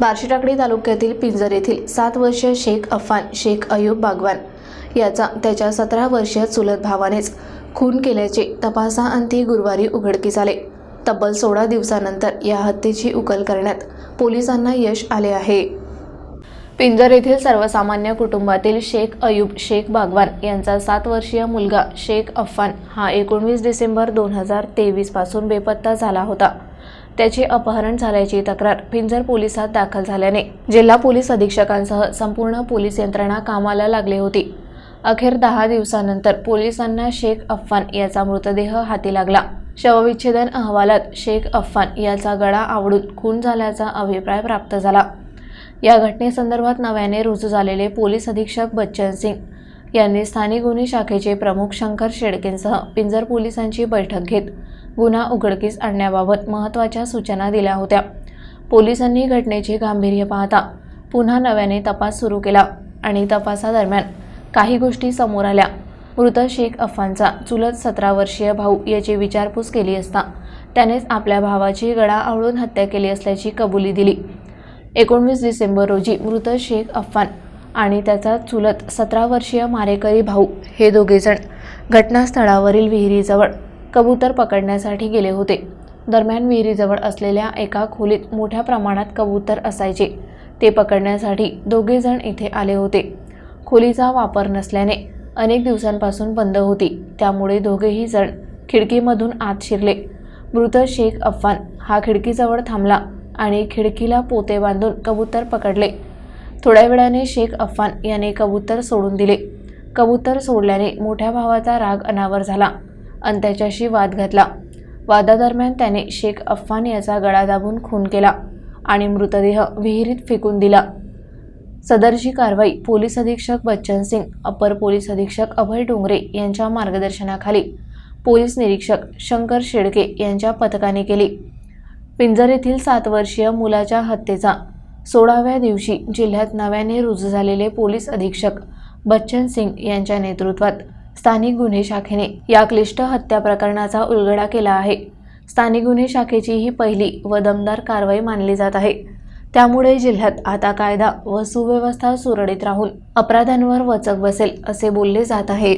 बार्शीटाकडी तालुक्यातील पिंजर येथील सात वर्षीय शेख अफान शेख अयूब बागवान याचा त्याच्या सतरा वर्षीय चुलत भावानेच खून केल्याचे तपासाअंती गुरुवारी उघडकीस आले. तब्बल सोळा दिवसानंतर या हत्येची उकल करण्यात पोलिसांना यश आले आहे. पिंजर येथील सर्वसामान्य कुटुंबातील शेख अयूब शेख बागवान यांचा सात वर्षीय मुलगा शेख अफान हा एकोणवीस डिसेंबर दोन हजार तेवीसपासून बेपत्ता झाला होता. त्याचे अपहरण झाल्याची तक्रार पिंजर पोलिसात दाखल झाल्याने जिल्हा पोलीस अधीक्षकांसह संपूर्ण पोलीस यंत्रणा कामाला लागली होती. अखेर दहा दिवसानंतर पोलिसांना शेख अफवान याचा मृतदेह हाती लागला. शवविच्छेदन अहवालात शेख अफफान याचा गळा आवडून खून झाल्याचा अभिप्राय प्राप्त झाला. या घटनेसंदर्भात नव्याने रुजू झालेले पोलीस अधीक्षक बच्चन सिंग यांनी स्थानिक गुन्हे शाखेचे प्रमुख शंकर शेडकेंसह पिंजर पोलिसांची बैठक घेत गुन्हा उघडकीस आणण्याबाबत महत्त्वाच्या सूचना दिल्या होत्या. पोलिसांनी घटनेचे गांभीर्य पाहता पुन्हा नव्याने तपास सुरू केला आणि तपासादरम्यान काही गोष्टी समोर आल्या. मृत शेख अफानचा चुलत सतरा वर्षीय भाऊ याची विचारपूस केली असता त्यानेच आपल्या भावाची गळा आवळून हत्या केली असल्याची कबुली दिली. एकोणवीस डिसेंबर रोजी मृत शेख अफान आणि त्याचा चुलत सतरा वर्षीय मारेकरी भाऊ हे दोघेजण घटनास्थळावरील विहिरीजवळ कबूतर पकडण्यासाठी गेले होते. दरम्यान विहिरीजवळ असलेल्या एका खोलीत मोठ्या प्रमाणात कबूतर असायचे. ते पकडण्यासाठी दोघेजण इथे आले होते. खोलीचा वापर नसल्याने अनेक दिवसांपासून बंद होती. त्यामुळे दोघेही जण खिडकीमधून आत शिरले. मृत शेख अफवान हा खिडकीजवळ थांबला आणि खिडकीला पोते बांधून कबूतर पकडले. थोड्या वेळाने शेख अफान याने कबूतर सोडून दिले. कबूतर सोडल्याने मोठ्या भावाचा राग अनावर झाला आणि त्याच्याशी वाद घातला. वादादरम्यान त्याने शेख अफान याचा गळा दाबून खून केला आणि मृतदेह विहिरीत फेकून दिला. सदरची कारवाई पोलीस अधीक्षक बच्चन सिंग अपर पोलीस अधीक्षक अभय डोंगरे यांच्या मार्गदर्शनाखाली पोलीस निरीक्षक शंकर शेडके यांच्या पथकाने केली. पिंजर येथील सात वर्षीय मुलाच्या हत्येचा सोळाव्या दिवशी जिल्ह्यात नव्याने रुजू झालेले पोलीस अधीक्षक बच्चन सिंग यांच्या नेतृत्वात स्थानिक गुन्हे शाखेने या क्लिष्ट हत्या प्रकरणाचा उलगडा केला आहे. स्थानिक गुन्हे शाखेची ही पहिली व दमदार कारवाई मानली जात आहे. त्यामुळे जिल्ह्यात आता कायदा व सुव्यवस्था सुरळीत राहून अपराधांवर वचक बसेल असे बोलले जात आहे.